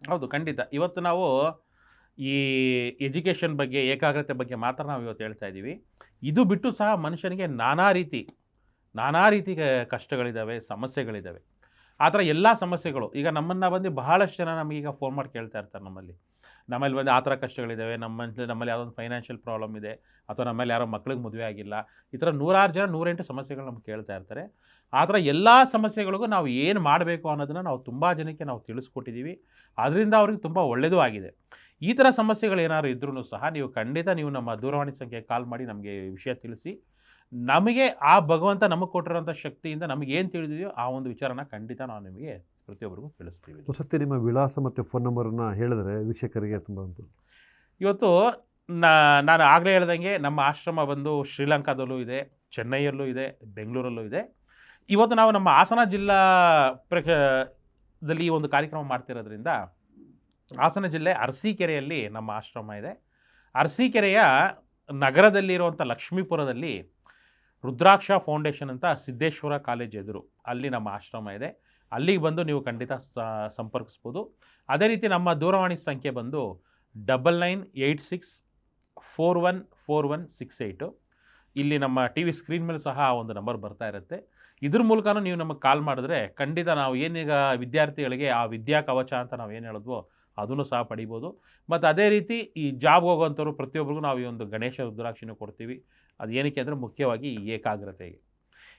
S2: ಹೌದು ಖಂಡಿತ. ಇವತ್ತು ನಾವು ಈ ಎಜುಕೇಷನ್ ಬಗ್ಗೆ, ಏಕಾಗ್ರತೆ ಬಗ್ಗೆ ಮಾತ್ರ ನಾವು ಇವತ್ತು ಹೇಳ್ತಾ ಇದ್ದೀವಿ ಇದು ಬಿಟ್ಟು ಸಹ ಮನುಷ್ಯನಿಗೆ ನಾನಾ ರೀತಿ ನಾನಾ ರೀತಿ ಕಷ್ಟಗಳಿದ್ದಾವೆ ಸಮಸ್ಯೆಗಳಿದ್ದಾವೆ ಆ ಥರ ಎಲ್ಲ ಸಮಸ್ಯೆಗಳು, ಈಗ ನಮ್ಮನ್ನು ಬಂದು ಬಹಳಷ್ಟು ಜನ ನಮಗೀಗ ಫೋನ್ ಮಾಡಿ ಕೇಳ್ತಾ ಇರ್ತಾರೆ ನಮ್ಮಲ್ಲಿ. ನಮ್ಮಲ್ಲಿ ಬಂದು ಆ ಥರ ಕಷ್ಟಗಳಿದ್ದಾವೆ. ನಮ್ಮ ನಮ್ಮಲ್ಲಿ ಯಾವುದೋ ಒಂದು ಫೈನಾನ್ಷಿಯಲ್ ಪ್ರಾಬ್ಲಮ್ ಇದೆ ಅಥವಾ ನಮ್ಮಲ್ಲಿ ಯಾರೋ ಮಕ್ಳಿಗೆ ಮದುವೆ ಆಗಿಲ್ಲ. ಈ ಥರ ನೂರಾರು ಜನ ನೂರೆಂಟು ಸಮಸ್ಯೆಗಳು ನಮ್ಗೆ ಕೇಳ್ತಾ ಇರ್ತಾರೆ. ಆ ಥರ ಎಲ್ಲ ಸಮಸ್ಯೆಗಳಿಗೂ ನಾವು ಏನು ಮಾಡಬೇಕು ಅನ್ನೋದನ್ನು ನಾವು ತುಂಬ ಜನಕ್ಕೆ ನಾವು ತಿಳಿಸ್ಕೊಟ್ಟಿದ್ದೀವಿ. ಅದರಿಂದ ಅವ್ರಿಗೆ ತುಂಬ ಒಳ್ಳೆಯದೂ ಆಗಿದೆ. ಈ ಥರ ಸಮಸ್ಯೆಗಳು ಏನಾದ್ರು ಇದ್ರೂ ಸಹ ನೀವು ಖಂಡಿತ ನೀವು ನಮ್ಮ ದೂರವಾಣಿ ಸಂಖ್ಯೆಗೆ ಕಾಲ್ ಮಾಡಿ ನಮಗೆ ವಿಷಯ ತಿಳಿಸಿ. ನಮಗೆ ಆ ಭಗವಂತ ನಮಗೆ ಕೊಟ್ಟಿರೋಂಥ ಶಕ್ತಿಯಿಂದ ನಮಗೇನು ತಿಳಿದಿದೆಯೋ ಆ ಒಂದು ವಿಚಾರನ ಖಂಡಿತ ನಾವು ನಿಮಗೆ ಪ್ರತಿಯೊಬ್ಬರಿಗೂ ತಿಳಿಸ್ತೀವಿ
S3: ಸತ್ಯ ನಿಮ್ಮ ವಿಳಾಸ ಮತ್ತು ಫೋನ್ ನಂಬರನ್ನು ಹೇಳಿದ್ರೆ ವೀಕ್ಷಕರಿಗೆ ತುಂಬ ಒಂದು
S2: ಇವತ್ತು ನಾ ನಾನು ಆಗಲೇ ಹೇಳ್ದಂಗೆ ನಮ್ಮ ಆಶ್ರಮ ಬಂದು ಶ್ರೀಲಂಕಾದಲ್ಲೂ ಇದೆ ಚೆನ್ನೈಯಲ್ಲೂ ಇದೆ ಬೆಂಗಳೂರಲ್ಲೂ ಇದೆ. ಇವತ್ತು ನಾವು ನಮ್ಮ ಹಾಸನ ಜಿಲ್ಲಾ ದಲ್ಲಿ ಈ ಒಂದು ಕಾರ್ಯಕ್ರಮ ಮಾಡ್ತಿರೋದ್ರಿಂದ ಹಾಸನ ಜಿಲ್ಲೆ ಅರಸೀಕೆರೆಯಲ್ಲಿ ನಮ್ಮ ಆಶ್ರಮ ಇದೆ. ಅರಸೀಕೆರೆಯ ನಗರದಲ್ಲಿರುವಂಥ ಲಕ್ಷ್ಮೀಪುರದಲ್ಲಿ ರುದ್ರಾಕ್ಷ ಫೌಂಡೇಶನ್ ಅಂತ ಸಿದ್ದೇಶ್ವರ ಕಾಲೇಜ್ ಎದುರು ಅಲ್ಲಿ ನಮ್ಮ ಆಶ್ರಮ ಇದೆ. ಅಲ್ಲಿಗೆ ಬಂದು ನೀವು ಖಂಡಿತ ಸಂಪರ್ಕಿಸ್ಬೋದು. ಅದೇ ರೀತಿ ನಮ್ಮ ದೂರವಾಣಿ ಸಂಖ್ಯೆ ಬಂದು double nine eight six four one four one six eight ಇಲ್ಲಿ ನಮ್ಮ ಟಿ ವಿ ಸ್ಕ್ರೀನ್ ಮೇಲೆ ಸಹ ಒಂದು ನಂಬರ್ ಬರ್ತಾ ಇರುತ್ತೆ. ಇದ್ರ ಮೂಲಕನೂ ನೀವು ನಮಗೆ ಕಾಲ್ ಮಾಡಿದ್ರೆ ಖಂಡಿತ ನಾವು ಏನೀಗ ವಿದ್ಯಾರ್ಥಿಗಳಿಗೆ ಆ ವಿದ್ಯಾ ಕವಚ ಅಂತ ನಾವು ಏನು ಹೇಳಿದ್ವೋ ಅದನ್ನು ಸಹ ಪಡಿಬೋದು. ಮತ್ತು ಅದೇ ರೀತಿ ಈ ಜಾಬ್ಗೆ ಹೋಗೋವಂಥವ್ರು ಪ್ರತಿಯೊಬ್ಬರಿಗೂ ನಾವು ಈ ಒಂದು ಗಣೇಶ ರುದ್ರಾಕ್ಷಿನೂ ಕೊಡ್ತೀವಿ. ಅದು ಏನಕ್ಕೆ ಅಂದರೆ ಮುಖ್ಯವಾಗಿ ಏಕಾಗ್ರತೆಗೆ.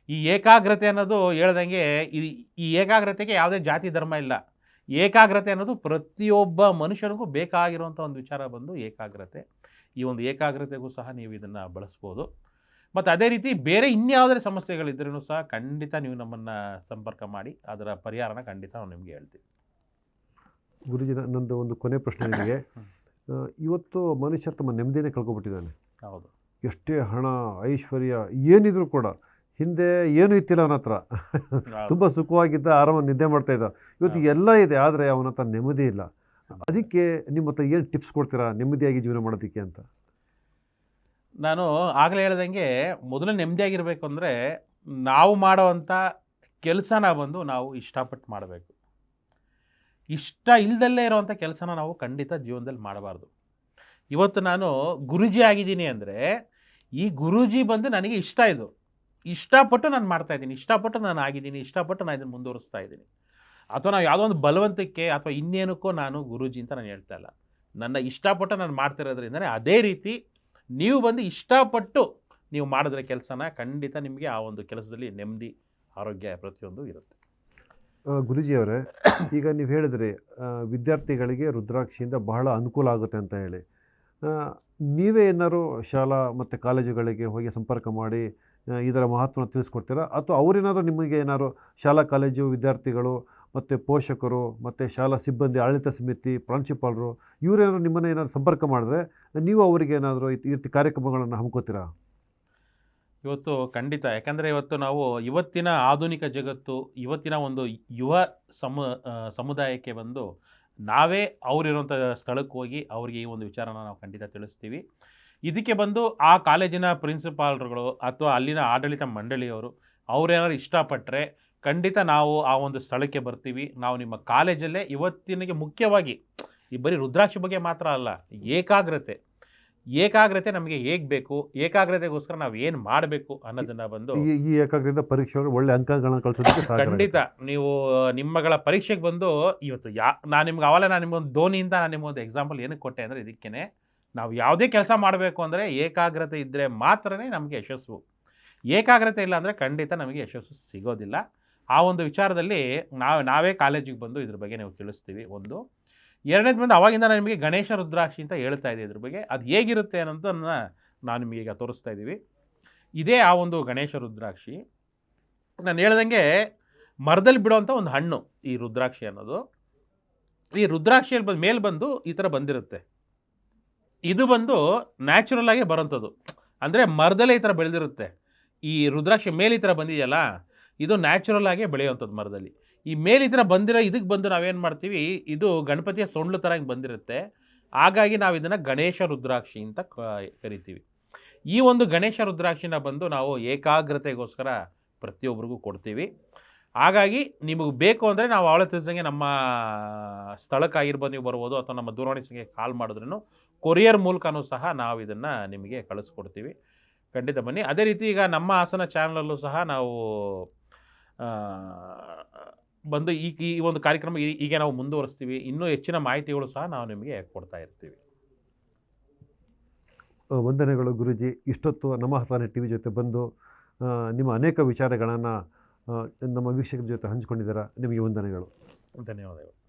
S2: ಈ ಏಕಾಗ್ರತೆ ಅನ್ನೋದು ಹೇಳ್ದಂಗೆ ಈ ಈ ಏಕಾಗ್ರತೆಗೆ ಯಾವುದೇ ಜಾತಿ ಧರ್ಮ ಇಲ್ಲ. ಏಕಾಗ್ರತೆ ಅನ್ನೋದು ಪ್ರತಿಯೊಬ್ಬ ಮನುಷ್ಯನಿಗೂ ಬೇಕಾಗಿರುವಂಥ ಒಂದು ವಿಚಾರ ಬಂದು ಏಕಾಗ್ರತೆ. ಈ ಒಂದು ಏಕಾಗ್ರತೆಗೂ ಸಹ ನೀವು ಇದನ್ನು ಬಳಸ್ಬೋದು. ಮತ್ತು ಅದೇ ರೀತಿ ಬೇರೆ ಇನ್ಯಾವುದೇ ಸಮಸ್ಯೆಗಳಿದ್ರೂ ಸಹ ಖಂಡಿತ ನೀವು ನಮ್ಮನ್ನು ಸಂಪರ್ಕ ಮಾಡಿ ಅದರ ಪರಿಹಾರನ ಖಂಡಿತ ನಾವು ನಿಮಗೆ ಹೇಳ್ತೀವಿ
S3: ಗುರುಜಿ ನನ್ನದು ನಂದು ಒಂದು ಕೊನೆ ಪ್ರಶ್ನೆ ನಿಮಗೆ. ಇವತ್ತು ಮನುಷ್ಯ ತಮ್ಮ ನೆಮ್ಮದಿನೇ ಕಳ್ಕೊಬಿಟ್ಟಿದ್ದಾನೆ.
S2: ಹೌದು.
S3: ಎಷ್ಟೇ ಹಣ ಐಶ್ವರ್ಯ ಏನಿದ್ರೂ ಕೂಡ ಹಿಂದೆ ಏನೂ ಇತ್ತಿಲ್ಲ ಅವನ ಹತ್ರ. ತುಂಬ ಸುಖವಾಗಿದ್ದ ಆರಾಮ ನಿದ್ದೆ ಮಾಡ್ತಾ ಇದ್ದ. ಇವತ್ತು ಎಲ್ಲ ಇದೆ ಆದರೆ ಅವನ ಹತ್ರ ನೆಮ್ಮದಿ ಇಲ್ಲ. ಅದಕ್ಕೆ ನಿಮ್ಮ ಹತ್ರ ಏನು ಟಿಪ್ಸ್ ಕೊಡ್ತೀರಾ ನೆಮ್ಮದಿಯಾಗಿ ಜೀವನ ಮಾಡೋದಕ್ಕೆ ಅಂತ?
S2: ನಾನು ಆಗಲೇ ಹೇಳ್ದಂಗೆ ಮೊದಲು ನೆಮ್ಮದಿಯಾಗಿರ್ಬೇಕು ಅಂದರೆ ನಾವು ಮಾಡೋವಂಥ ಕೆಲಸನ ಬಂದು ನಾವು ಇಷ್ಟಪಟ್ಟು ಮಾಡಬೇಕು. ಇಷ್ಟ ಇಲ್ಲದಲ್ಲೇ ಇರೋವಂಥ ಕೆಲಸನ ನಾವು ಖಂಡಿತ ಜೀವನದಲ್ಲಿ ಮಾಡಬಾರ್ದು. ಇವತ್ತು ನಾನು ಗುರುಜಿ ಆಗಿದ್ದೀನಿ ಅಂದರೆ ಈ ಗುರೂಜಿ ಬಂದು ನನಗೆ ಇಷ್ಟ ಇದು. ಇಷ್ಟಪಟ್ಟು ನಾನು ಮಾಡ್ತಾ ಇದ್ದೀನಿ ಇಷ್ಟಪಟ್ಟು ನಾನು ಆಗಿದ್ದೀನಿ ಇಷ್ಟಪಟ್ಟು ನಾನು ಇದನ್ನು ಮುಂದುವರಿಸ್ತಾ ಇದ್ದೀನಿ. ಅಥವಾ ನಾವು ಯಾವುದೋ ಒಂದು ಬಲವಂತಕ್ಕೆ ಅಥವಾ ಇನ್ನೇನಕ್ಕೋ ನಾನು ಗುರೂಜಿ ಅಂತ ನಾನು ಹೇಳ್ತಾ ಇಲ್ಲ. ನನ್ನ ಇಷ್ಟಪಟ್ಟು ನಾನು ಮಾಡ್ತಿರೋದ್ರಿಂದನೇ ಅದೇ ರೀತಿ ನೀವು ಬಂದು ಇಷ್ಟಪಟ್ಟು ನೀವು ಮಾಡಿದ್ರೆ ಕೆಲಸನ ಖಂಡಿತ ನಿಮಗೆ ಆ ಒಂದು ಕೆಲಸದಲ್ಲಿ ನೆಮ್ಮದಿ ಆರೋಗ್ಯ ಪ್ರತಿಯೊಂದು ಇರುತ್ತೆ.
S3: ಗುರುಜಿಯವರೇ ಈಗ ನೀವು ಹೇಳಿದ್ರಿ ವಿದ್ಯಾರ್ಥಿಗಳಿಗೆ ರುದ್ರಾಕ್ಷಿಯಿಂದ ಬಹಳ ಅನುಕೂಲ ಆಗುತ್ತೆ ಅಂತ ಹೇಳಿ. ನೀವೇ ಏನಾದ್ರು ಶಾಲಾ ಮತ್ತು ಕಾಲೇಜುಗಳಿಗೆ ಹೋಗಿ ಸಂಪರ್ಕ ಮಾಡಿ ಇದರ ಮಹತ್ವನ ತಿಳಿಸ್ಕೊಡ್ತೀರಾ? ಅಥವಾ ಅವರೇನಾದರೂ ನಿಮಗೆ ಏನಾದ್ರು ಶಾಲಾ, ಕಾಲೇಜು ವಿದ್ಯಾರ್ಥಿಗಳು ಮತ್ತು ಪೋಷಕರು ಮತ್ತು ಶಾಲಾ ಸಿಬ್ಬಂದಿ, ಆಡಳಿತ ಸಮಿತಿ ಪ್ರಾಂಶುಪಾಲರು ಇವರೇನಾದ್ರು ನಿಮ್ಮನ್ನು ಏನಾದರೂ ಸಂಪರ್ಕ ಮಾಡಿದ್ರೆ ನೀವು ಅವರಿಗೆ ಏನಾದರೂ ಈ ರೀತಿ ಕಾರ್ಯಕ್ರಮಗಳನ್ನು ಹಮ್ಕೋತೀರಾ?
S2: ಇವತ್ತು ಖಂಡಿತ. ಯಾಕಂದರೆ ಇವತ್ತು ನಾವು ಇವತ್ತಿನ ಆಧುನಿಕ ಜಗತ್ತು, ಇವತ್ತಿನ ಒಂದು ಯುವ ಸಮು ಸಮುದಾಯಕ್ಕೆ ಬಂದು ನಾವೇ ಅವರಿರುವಂಥ ಸ್ಥಳಕ್ಕೆ ಹೋಗಿ ಅವರಿಗೆ ಈ ಒಂದು ವಿಚಾರನ ನಾವು ಖಂಡಿತ ತಿಳಿಸ್ತೀವಿ. ಇದಕ್ಕೆ ಬಂದು ಆ ಕಾಲೇಜಿನ ಪ್ರಿನ್ಸಿಪಾಲ್ರುಗಳು ಅಥವಾ ಅಲ್ಲಿನ ಆಡಳಿತ ಮಂಡಳಿಯವರು ಅವರೇನಾದ್ರು ಇಷ್ಟಪಟ್ಟರೆ ಖಂಡಿತ ನಾವು ಆ ಒಂದು ಸ್ಥಳಕ್ಕೆ ಬರ್ತೀವಿ. ನಾವು ನಿಮ್ಮ ಕಾಲೇಜಲ್ಲೇ ಇವತ್ತಿನಿಗೆ ಮುಖ್ಯವಾಗಿ ಈ ಬರೀ ರುದ್ರಾಕ್ಷಿ ಬಗ್ಗೆ ಮಾತ್ರ ಅಲ್ಲ ಏಕಾಗ್ರತೆ. ಏಕಾಗ್ರತೆ ನಮಗೆ ಹೇಗೆ ಬೇಕು? ಏಕಾಗ್ರತೆಗೋಸ್ಕರ ನಾವು ಏನು ಮಾಡಬೇಕು ಅನ್ನೋದನ್ನ ಬಂದು
S3: ಈ ಏಕಾಗ್ರತೆ ಪರೀಕ್ಷೆ ಒಳ್ಳೆ ಅಂಕಗಳನ್ನು ಕಳಿಸೋದಕ್ಕೆ
S2: ಖಂಡಿತ. ನೀವು ನಿಮ್ಮಗಳ ಪರೀಕ್ಷೆಗೆ ಬಂದು ಇವತ್ತು ಯಾ ನಾನು ನಿಮ್ಗೆ ಅವಲ್ಲ ನಾನು ನಿಮ್ಗೊಂದು ಧೋನಿಯಿಂದ ನಾನು ನಿಮಗೊಂದು ಎಕ್ಸಾಂಪಲ್ ಏನಕ್ಕೆ ಕೊಟ್ಟೆ ಅಂದರೆ ಇದಕ್ಕೇ ನಾವು ಯಾವುದೇ ಕೆಲಸ ಮಾಡಬೇಕು ಅಂದರೆ ಏಕಾಗ್ರತೆ ಇದ್ದರೆ ಮಾತ್ರನೇ ನಮಗೆ ಯಶಸ್ಸು. ಏಕಾಗ್ರತೆ ಇಲ್ಲ ಅಂದರೆ ಖಂಡಿತ ನಮಗೆ ಯಶಸ್ಸು ಸಿಗೋದಿಲ್ಲ. ಆ ಒಂದು ವಿಚಾರದಲ್ಲಿ ನಾವು, ನಾವೇ ಕಾಲೇಜಿಗೆ ಬಂದು ಇದ್ರ ಬಗ್ಗೆ ನೀವು ತಿಳಿಸ್ತೀವಿ. ಒಂದು. ಎರಡನೇದು ಬಂದು ಅವಾಗಿಂದ ನಾನು ನಿಮಗೆ ಗಣೇಶ ರುದ್ರಾಕ್ಷಿ ಅಂತ ಹೇಳ್ತಾ ಇದೆ ಇದ್ರ ಬಗ್ಗೆ. ಅದು ಹೇಗಿರುತ್ತೆ ಅನ್ನೋದನ್ನು ನಾನು ನಿಮಗೆ ಈಗ ತೋರಿಸ್ತಾ ಇದ್ದೀವಿ. ಇದೇ ಆ ಒಂದು ಗಣೇಶ ರುದ್ರಾಕ್ಷಿ. ನಾನು ಹೇಳ್ದಂಗೆ ಮರದಲ್ಲಿ ಬಿಡುವಂಥ ಒಂದು ಹಣ್ಣು ಈ ರುದ್ರಾಕ್ಷಿ ಅನ್ನೋದು. ಈ ರುದ್ರಾಕ್ಷಿಯಲ್ಲಿ ಬಂದು, ಮೇಲೆ ಬಂದು ಈ ಥರ ಬಂದಿರುತ್ತೆ. ಇದು ಬಂದು ನ್ಯಾಚುರಲ್ ಆಗಿ ಬರೋಂಥದ್ದು. ಅಂದರೆ ಮರದಲ್ಲೇ ಈ ಥರ ಬೆಳೆದಿರುತ್ತೆ. ಈ ರುದ್ರಾಕ್ಷಿ ಮೇಲೆ ಈ ಥರ ಬಂದಿದೆಯಲ್ಲ, ಇದು ನ್ಯಾಚುರಲ್ ಆಗಿ ಬೆಳೆಯುವಂಥದ್ದು ಮರದಲ್ಲಿ. ಈ ಮೇಲೆ ಈ ಬಂದಿರೋ, ಇದಕ್ಕೆ ಬಂದು ನಾವೇನು ಮಾಡ್ತೀವಿ, ಇದು ಗಣಪತಿಯ ಸೊಂಡ್ಲು ಥರ ಹಿಂಗೆ ಬಂದಿರುತ್ತೆ. ಹಾಗಾಗಿ ನಾವು ಇದನ್ನು ಗಣೇಶ ರುದ್ರಾಕ್ಷಿ ಅಂತ ಕರಿತೀವಿ. ಈ ಒಂದು ಗಣೇಶ ರುದ್ರಾಕ್ಷಿನ ಬಂದು ನಾವು ಏಕಾಗ್ರತೆಗೋಸ್ಕರ ಪ್ರತಿಯೊಬ್ಬರಿಗೂ ಕೊಡ್ತೀವಿ. ಹಾಗಾಗಿ ನಿಮಗೆ ಬೇಕು ಅಂದರೆ ನಾವು ಅವಳೆ ತಿಳಿಸಂಗೆ ನಮ್ಮ ಸ್ಥಳಕ್ಕಾಗಿರ್ಬೋದು, ನೀವು ಬರ್ಬೋದು ಅಥವಾ ನಮ್ಮ ದೂರವಾಣಿ ಸಂಖ್ಯೆಗೆ ಕಾಲ್ ಮಾಡಿದ್ರೂ ಕೊರಿಯರ್ ಮೂಲಕನೂ ಸಹ ನಾವು ಇದನ್ನು ನಿಮಗೆ ಕಳಿಸ್ಕೊಡ್ತೀವಿ. ಖಂಡಿತ ಬನ್ನಿ. ಅದೇ ರೀತಿ ಈಗ ನಮ್ಮ ಹಾಸನ ಚಾನಲಲ್ಲೂ ಸಹ ನಾವು ಬಂದು ಈ ಈ ಒಂದು ಕಾರ್ಯಕ್ರಮ ಈಗ ನಾವು ಮುಂದುವರಿಸ್ತೀವಿ. ಇನ್ನೂ ಹೆಚ್ಚಿನ ಮಾಹಿತಿಗಳು ಸಹ ನಾವು ನಿಮಗೆ ಕೊಡ್ತಾ ಇರ್ತೀವಿ.
S3: ವಂದನೆಗಳು ಗುರುಜಿ. ಇಷ್ಟೊತ್ತು ನಮ್ಮ ಹಾಸನ ಟಿ ವಿ ಜೊತೆ ಬಂದು ನಿಮ್ಮ ಅನೇಕ ವಿಚಾರಗಳನ್ನು ನಮ್ಮ ವೀಕ್ಷಕರ ಜೊತೆ ಹಂಚಿಕೊಂಡಿದ್ದೀರಾ? ನಿಮಗೆ ವಂದನೆಗಳು.
S2: ಧನ್ಯವಾದಗಳು.